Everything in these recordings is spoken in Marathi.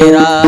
मेरा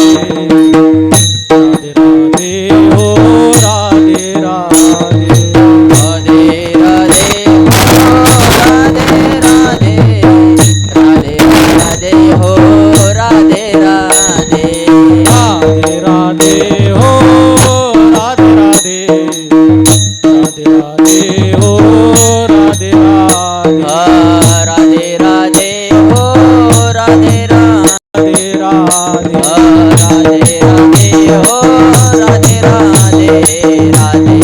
Thank you. राधे राधे हो राधे राधे राधे.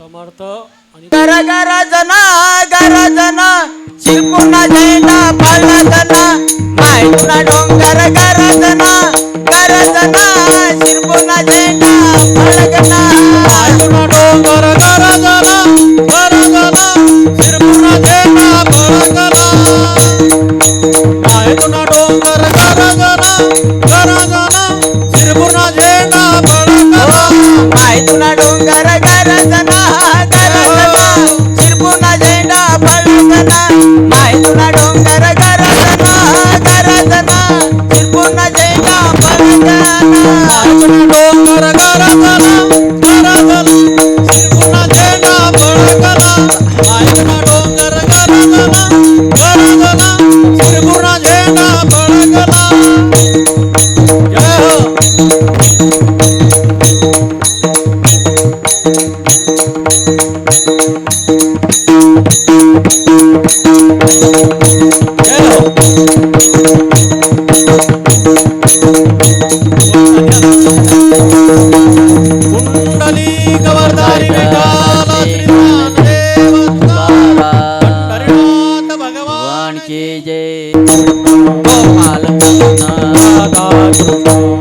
समर्थ गर गर जना गर जना चिरपुना जैना फला डोंगर गर जना गर जना चिरपुना जैना फला डोंगर गर जना गर जना चिरपुना जैना फला डोंगर गर जना गर जना चिरपुना जैना फला डोंगर you.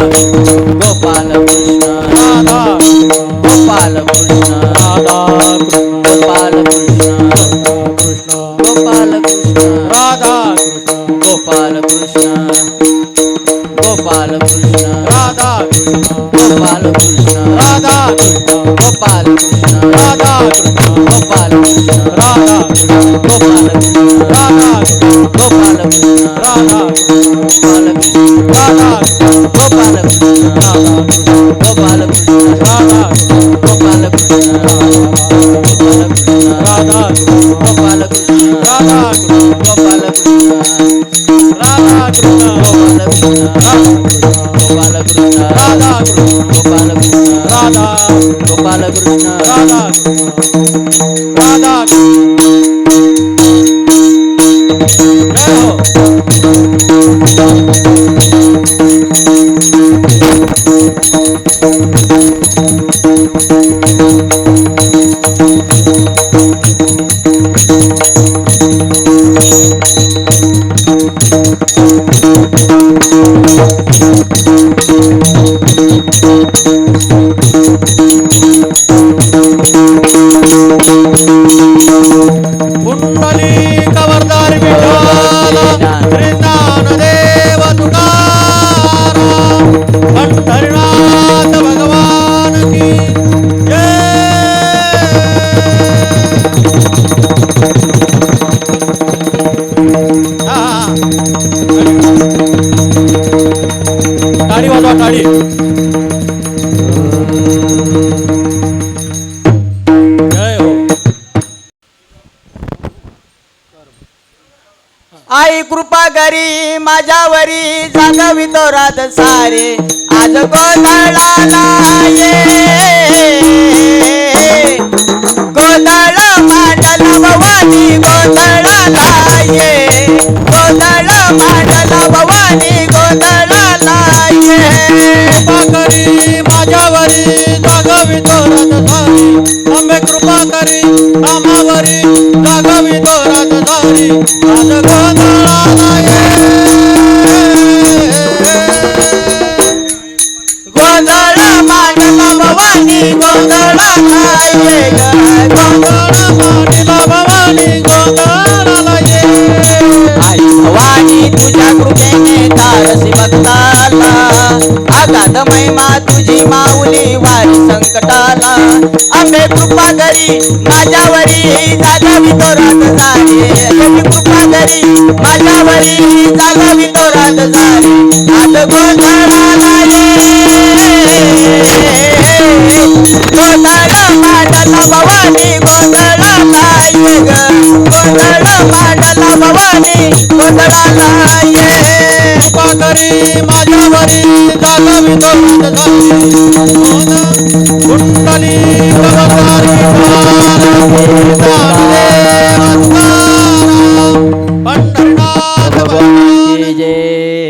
गोपाल कृष्ण राधा गोपाल कृष्ण राधा गोपाल कृष्ण कृष्ण गोपाल कृष्ण राधा कृष्ण गोपाल कृष्ण गोपाल कृष्ण राधा गोपाल कृष्ण राधा गोपाल कृष्ण राधा गोपाल कृष्ण राधा गोपाल कृष्ण राधा गोपाल कृष्ण राधा गोपाल कृष्ण राधा गोपाल कृष्ण राधा कृष्ण गोपाल कृष्ण राधा कृष्ण गोपाल कृष्ण राजावरी जागवितो रात सारे. आज गोदळा लाये गोंधळ मांडल भवानी गोंधळ लाये गोंधळ मांडल भवानी गोंधळ लाये करी माझ्यावरी जागवितो रात सारे. आम्ही कृपा करी कामावरी कृपा करी माझ्यावरी जागावी तोरात झाली. देवी कृपा करी माझ्यावरी जागावी तोरात झाली. आज गोंधळाला ये गोंधळ माझ्या भवानी ग गोंधळ मांडला भवानी गोंधळाला ये. माझ्यावरी झाली. कुंडली पंढरीनाथ जय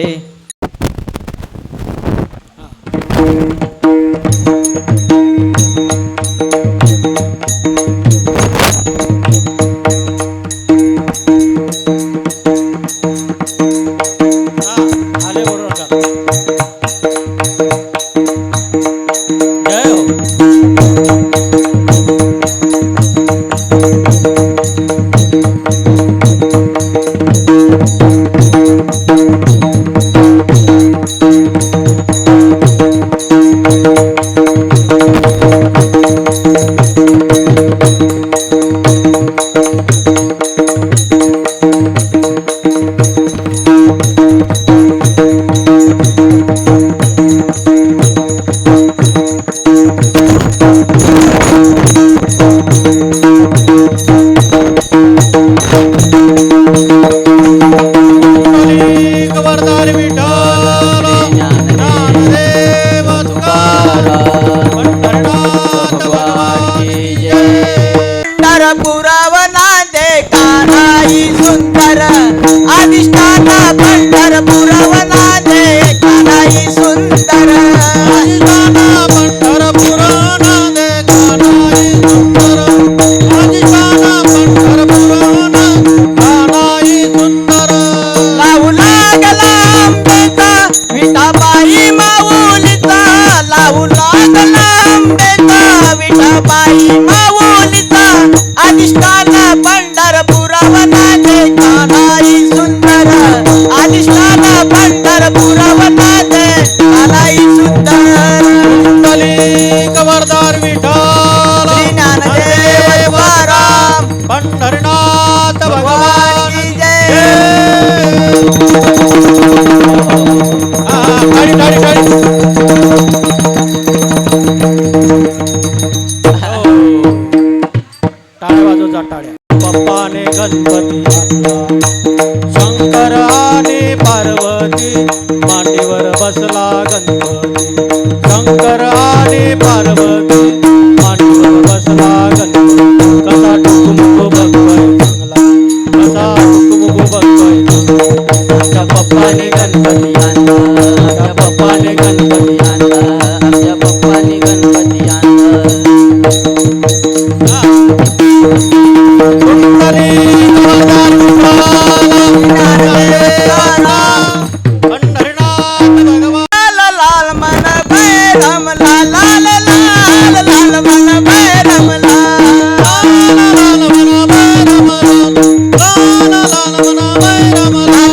भगवान की जय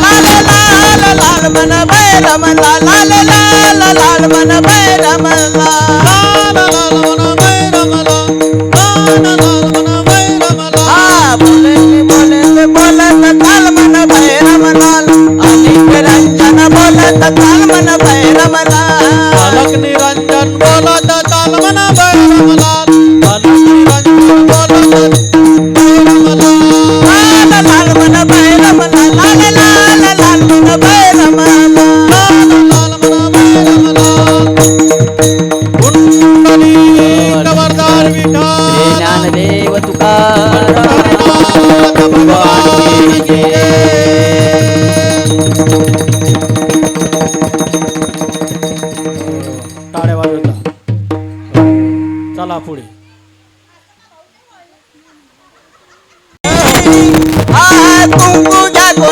लाल लाल मन भैरम लाल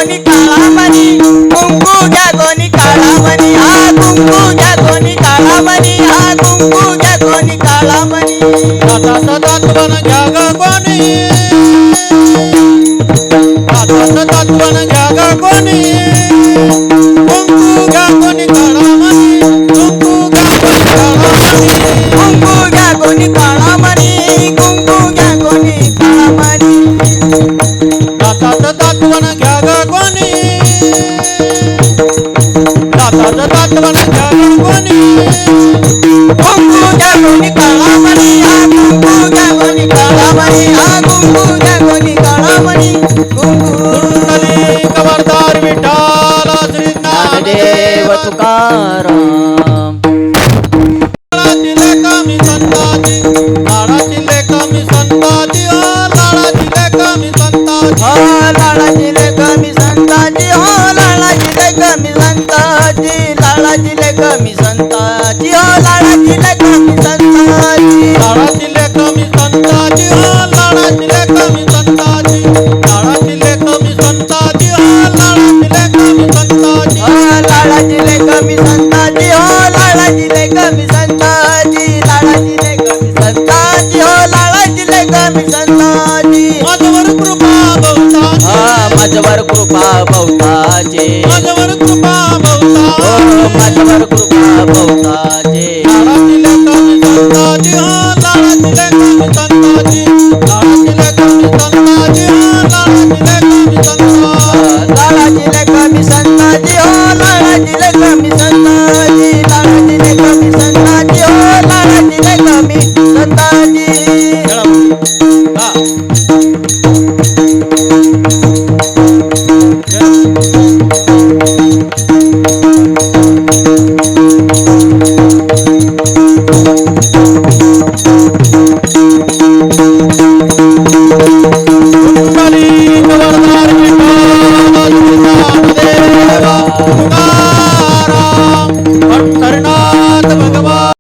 कोणी काळामणी कुंकू घ्या कोणी काळामणी हा कुंकू घ्या कोणी काळामणी हा कुंकू घ्या कोणी काळामणी आता सदात्वन घ्या ग कोणी आता सदात्वन घ्या ग कोणी कुंकू घ्या कोणी काळामणी कुंकू घ्या कोणी काळामणी कुंकू घ्या कोणी काळामणी मी संताची माझ्यावर कृपा भवता माझ्यावर कृपा भवताचे माझ्यावर कृपा भवता माझ्यावर कृपा भवताचे लाडाची कमी संताजी हो लाडाची कमी संताजी लाडाची कमी संताजी हो लाडाची कमी संताजी